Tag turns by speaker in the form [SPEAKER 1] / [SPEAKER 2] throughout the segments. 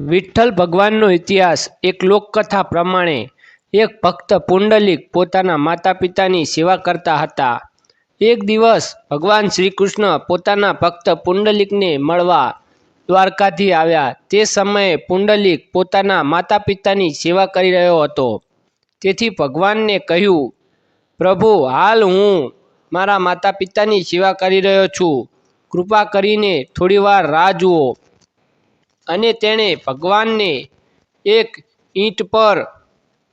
[SPEAKER 1] વિઠ્ઠલ ભગવાનનો ઇતિહાસ, એક લોકકથા પ્રમાણે, એક ભક્ત પુંડલિક પોતાના માતા પિતાની સેવા કરતા હતા. એક દિવસ ભગવાન શ્રી કૃષ્ણ પોતાના ભક્ત પુંડલિકને મળવા દ્વારકાથી આવ્યા. તે સમયે પુંડલિક પોતાના માતા પિતાની સેવા કરી રહ્યો હતો. તેથી ભગવાનને કહ્યું, પ્રભુ, હાલ હું મારા માતા પિતાની સેવા કરી રહ્યો છું. કૃપા કરીને થોડીવાર રાહ જુઓ. અને તેણે ભગવાનને એક ઈંટ પર,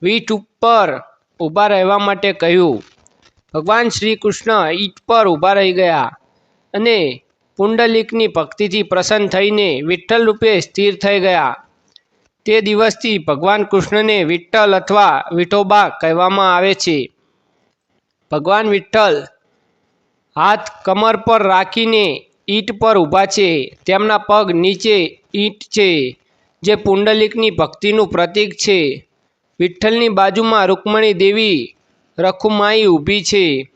[SPEAKER 1] વીંટ ઉપર ઊભા રહેવા માટે કહ્યું, ભગવાન શ્રી કૃષ્ણ ઈંટ પર ઊભા રહી ગયા અને પુંડલિકની ભક્તિથી પ્રસન્ન થઈને વિઠ્ઠલ રૂપે સ્થિર થઈ ગયા. તે દિવસથી ભગવાન કૃષ્ણને વિઠ્ઠલ અથવા વિઠોબા કહેવામાં આવે છે. ભગવાન વિઠ્ઠલ હાથ કમર પર રાખીને ઈંટ પર ઊભા છે. તેમના પગ નીચે ઈંટ છે, જે પુંડલિકની ભક્તિનું પ્રતીક છે. વિઠ્ઠલની બાજુમાં રૂકમણી દેવી રખુમાઈ ઊભી છે.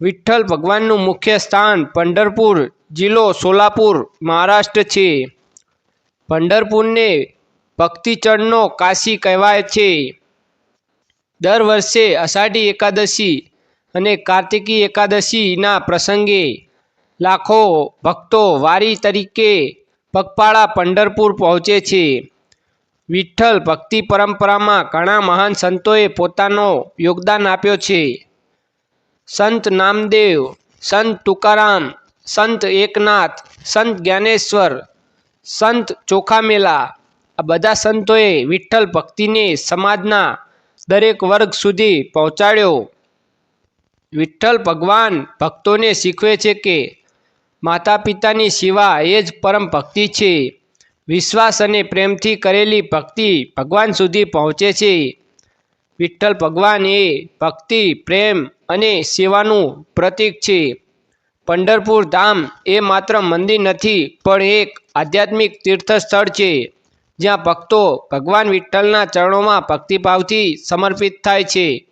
[SPEAKER 1] વિઠ્ઠલ ભગવાનનું મુખ્ય સ્થાન પંઢરપુર જિલ્લો સોલાપુર, મહારાષ્ટ્ર છે. પંઢરપુરને ભક્તિચળનો કાશી કહેવાય છે. દર વર્ષે અષાઢી એકાદશી અને કાર્તિકી એકાદશીના પ્રસંગે લાખો ભક્તો વારી તરીકે પગપાળા પંઢરપુર પહોંચે છે. વિઠ્ઠલ ભક્તિ પરંપરામાં ઘણા મહાન સંતોએ પોતાનો યોગદાન આપ્યો છે. સંત નામદેવ, સંત તુકારામ, સંત એકનાથ, સંત જ્ઞાનેશ્વર, સંત ચોખામેલા, આ બધા સંતોએ વિઠ્ઠલ ભક્તિને સમાજના દરેક વર્ગ સુધી પહોંચાડ્યો. વિઠ્ઠલ ભગવાન ભક્તોને શીખવે છે કે માતા પિતાની સેવા એ જ પરમ ભક્તિ છે. વિશ્વાસ અને પ્રેમથી કરેલી ભક્તિ ભગવાન સુધી પહોંચે છે. વિઠ્ઠલ ભગવાન એ ભક્તિ, પ્રેમ અને સેવાનું પ્રતીક છે. પંઢરપુર ધામ એ માત્ર મંદિર નથી, પણ એક આધ્યાત્મિક તીર્થસ્થળ છે, જ્યાં ભક્તો ભગવાન વિઠ્ઠલના ચરણોમાં ભક્તિભાવથી સમર્પિત થાય છે.